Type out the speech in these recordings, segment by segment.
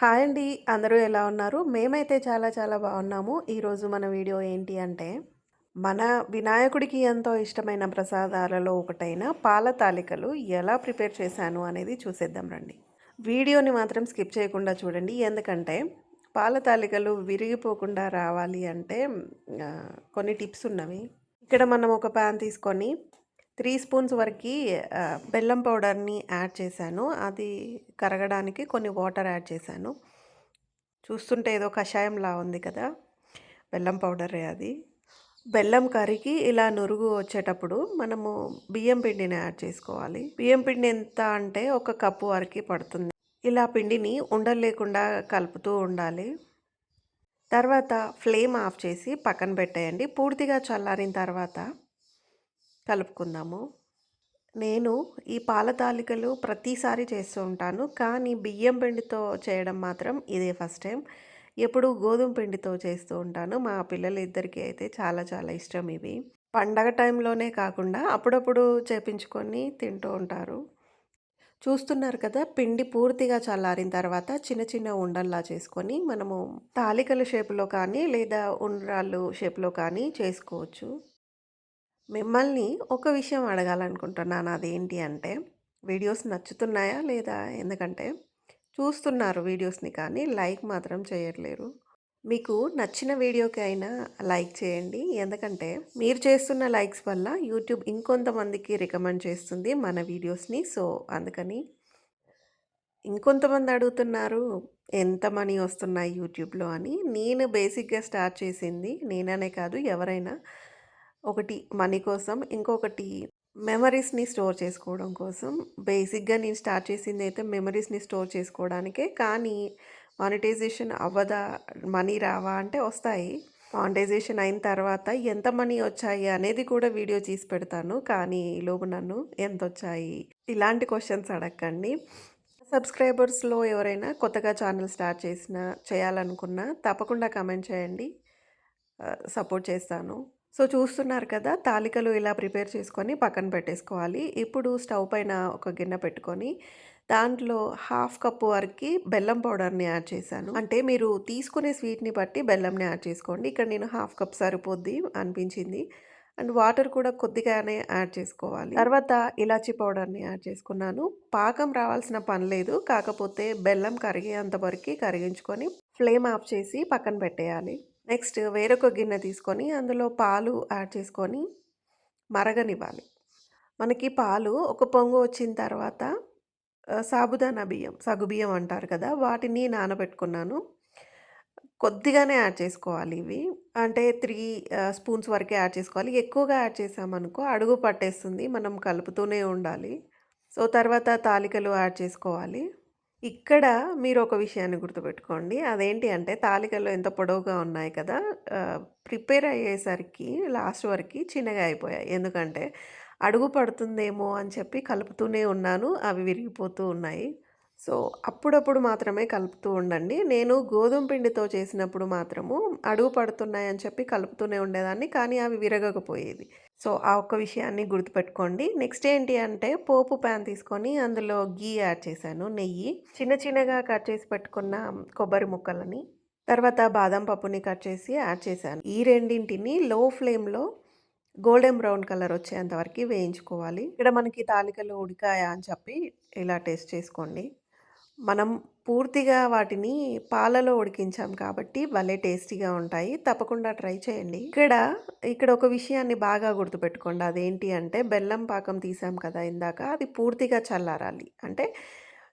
Hi అండి. అందరూ ఎలా ఉన్నారు? మేమైతే చాలా చాలా బాగున్నాము. ఈరోజు మన వీడియో ఏంటి అంటే మన వినాయకుడికి ఎంతో ఇష్టమైన ప్రసాదాలలో ఒకటైన పాల తాలికలు ఎలా ప్రిపేర్ చేశాను అనేది చూసేద్దాం రండి. వీడియోని మాత్రం స్కిప్ చేయకుండా చూడండి. ఎందుకంటే పాల తాలికలు విరిగిపోకుండా రావాలి అంటే కొన్ని టిప్స్ ఉన్నవి. ఇక్కడ మనం ఒక ప్యాన్ తీసుకొని త్రీ స్పూన్స్ వరకు బెల్లం పౌడర్ని యాడ్ చేశాను. అది కరగడానికి కొన్ని వాటర్ యాడ్ చేశాను. చూస్తుంటే ఏదో కషాయంలా ఉంది కదా బెల్లం పౌడరే అది. బెల్లం కరిగి ఇలా నురుగు వచ్చేటప్పుడు మనము బియ్యం పిండిని యాడ్ చేసుకోవాలి. బియ్యం పిండి ఎంత అంటే ఒక కప్పు వరకు పడుతుంది. ఇలా పిండిని ఉండలు లేకుండా కలుపుతూ ఉండాలి. తర్వాత ఫ్లేమ్ ఆఫ్ చేసి పక్కన పెట్టేయండి. పూర్తిగా చల్లారిన తర్వాత కలుపుకుందాము. నేను ఈ పాల తాలికలు ప్రతిసారి చేస్తూ ఉంటాను. కానీ బియ్యం పిండితో చేయడం మాత్రం ఇదే ఫస్ట్ టైం. ఎప్పుడు గోధుమ పిండితో చేస్తూ ఉంటాను. మా పిల్లలు ఇద్దరికీ అయితే చాలా చాలా ఇష్టం ఇవి. పండగ టైంలోనే కాకుండా అప్పుడప్పుడు చేపించుకొని తింటూ ఉంటారు. చూస్తున్నారు కదా పిండి పూర్తిగా చల్లారిన తర్వాత చిన్న చిన్న ఉండల్లా చేసుకొని మనము తాలికల షేపులో కానీ లేదా ఉండ్రాళ్ళు షేప్లో కానీ చేసుకోవచ్చు. మిమ్మల్ని ఒక విషయం అడగాలనుకుంటున్నాను అదేంటి అంటే వీడియోస్ నచ్చుతున్నాయా లేదా? ఎందుకంటే చూస్తున్నారు వీడియోస్ని కానీ లైక్ మాత్రం చేయట్లేరు. మీకు నచ్చిన వీడియోకి అయినా లైక్ చేయండి. ఎందుకంటే మీరు చేస్తున్న లైక్స్ వల్ల యూట్యూబ్ ఇంకొంతమందికి రికమెండ్ చేస్తుంది మన వీడియోస్ని. సో అందుకని ఇంకొంతమంది అడుగుతున్నారు ఎంత మనీ వస్తున్నాయి యూట్యూబ్లో? అని. నేను బేసిక్గా స్టార్ట్ చేసింది నేననే కాదు ఎవరైనా ఒకటి మనీ కోసం ఇంకొకటి మెమరీస్ని స్టోర్ చేసుకోవడం కోసం. బేసిక్గా నేను స్టార్ట్ చేసింది అయితే మెమరీస్ని స్టోర్ చేసుకోవడానికే. కానీ మానిటైజేషన్ అవ్వదా మనీ రావా అంటే వస్తాయి. మానిటైజేషన్ అయిన తర్వాత ఎంత మనీ వచ్చాయి అనేది కూడా వీడియో తీసి పెడతాను. కానీ లోపు నన్ను ఎంత వచ్చాయి ఇలాంటి క్వశ్చన్స్ అడగండి సబ్స్క్రైబర్స్లో ఎవరైనా కొత్తగా ఛానల్ స్టార్ట్ చేసినా చేయాలనుకున్నా తప్పకుండా కమెంట్ చేయండి. సపోర్ట్ చేస్తాను. సో చూస్తున్నారు కదా తాలికలు ఇలా ప్రిపేర్ చేసుకొని పక్కన పెట్టేసుకోవాలి. ఇప్పుడు స్టవ్ పైన ఒక గిన్నె పెట్టుకొని దాంట్లో హాఫ్ కప్పు వరకు బెల్లం పౌడర్ని యాడ్ చేశాను. అంటే మీరు తీసుకునే స్వీట్ని బట్టి బెల్లంని యాడ్ చేసుకోండి. ఇక్కడ నేను హాఫ్ కప్ సరిపోద్ది అనిపించింది. అండ్ వాటర్ కూడా కొద్దిగానే యాడ్ చేసుకోవాలి. తర్వాత ఇలాచీ పౌడర్ని యాడ్ చేసుకున్నాను. పాకం రావాల్సిన పని లేదు. కాకపోతే బెల్లం కరిగేంత వరకు కరిగించుకొని ఫ్లేమ్ ఆఫ్ చేసి పక్కన పెట్టేయాలి. నెక్స్ట్ వేరొక గిన్నె తీసుకొని అందులో పాలు యాడ్ చేసుకొని మరగనివ్వాలి. మనకి పాలు ఒక పొంగు వచ్చిన తర్వాత సాబుదానా బియ్యం సగుబియ్యం అంటారు కదా వాటిని నానబెట్టుకున్నాను. కొద్దిగానే యాడ్ చేసుకోవాలి ఇవి. అంటే త్రీ స్పూన్స్ వరకే యాడ్ చేసుకోవాలి. ఎక్కువగా యాడ్ చేసామనుకో అడుగు పట్టేస్తుంది మనం కలుపుతూనే ఉండాలి. సో తర్వాత తాలికలు యాడ్ చేసుకోవాలి. ఇక్కడ మీరు ఒక విషయాన్ని గుర్తుపెట్టుకోండి. అదేంటి అంటే తాలికలు ఎంత పొడవుగా ఉన్నాయి కదా ప్రిపేర్ అయ్యేసరికి లాస్ట్ వరకు చిన్నగా అయిపోయాయి. ఎందుకంటే అడుగు పడుతుందేమో అని చెప్పి కలుపుతూనే ఉన్నాను. అవి విరిగిపోతూ ఉన్నాయి. సో అప్పుడప్పుడు మాత్రమే కలుపుతూ ఉండండి. నేను గోధుమ పిండితో చేసినప్పుడు మాత్రము అడుగు పడుతున్నాయని చెప్పి కలుపుతూనే ఉండేదాన్ని. కానీ అవి విరగకపోయేది సో ఆ ఒక్క విషయాన్ని గుర్తుపెట్టుకోండి. నెక్స్ట్ ఏంటి అంటే పోపు ప్యాన్ తీసుకొని అందులో గీ యాడ్ చేశాను. నెయ్యి. చిన్న చిన్నగా కట్ చేసి పెట్టుకున్న కొబ్బరి ముక్కలని. తర్వాత బాదం పప్పుని కట్ చేసి యాడ్ చేశాను. ఈ రెండింటిని లో ఫ్లేమ్లో గోల్డెన్ బ్రౌన్ కలర్ వచ్చేంత వరకు వేయించుకోవాలి. ఇక్కడ మనకి తాలికలు ఉడికాయా అని చెప్పి ఇలా టేస్ట్ చేసుకోండి. మనం పూర్తిగా వాటిని పాలలో ఉడికించాం కాబట్టి భలే టేస్టీగా ఉంటాయి. తప్పకుండా ట్రై చేయండి. ఇక్కడ ఇక్కడ ఒక విషయాన్ని బాగా గుర్తుపెట్టుకోండి. అదేంటి అంటే బెల్లం పాకం తీసాం కదా ఇందాక అది పూర్తిగా చల్లారాలి. అంటే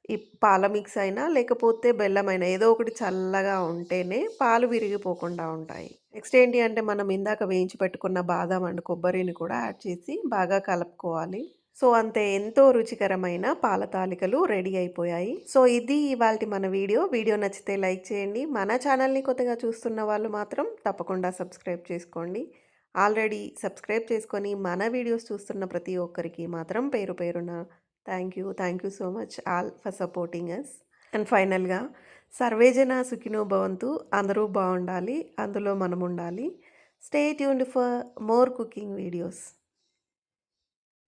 ఈ పాల మిక్స్ అయినా లేకపోతే బెల్లం అయినా ఏదో ఒకటి చల్లగా ఉంటేనే పాలు విరిగిపోకుండా ఉంటాయి. నెక్స్ట్ ఏంటి అంటే మనం ఇందాక వేయించి పెట్టుకున్న బాదం అండ్ కొబ్బరిని కూడా యాడ్ చేసి బాగా కలుపుకోవాలి. సో అంతే ఎంతో రుచికరమైన పాల తాలికలు రెడీ అయిపోయాయి. సో ఇది ఇవాళ మన వీడియో. వీడియో నచ్చితే లైక్ చేయండి. మన ఛానల్ని కొత్తగా చూస్తున్న వాళ్ళు మాత్రం తప్పకుండా సబ్స్క్రైబ్ చేసుకోండి. ఆల్రెడీ సబ్స్క్రైబ్ చేసుకొని మన వీడియోస్ చూస్తున్న ప్రతి ఒక్కరికి మాత్రం పేరు పేరున thank you. Thank you so much all for supporting us and ఫైనల్గా సర్వేజన సుఖినో భవంతు. అందరూ బాగుండాలి. అందులో మనం ఉండాలి stay tuned for more cooking videos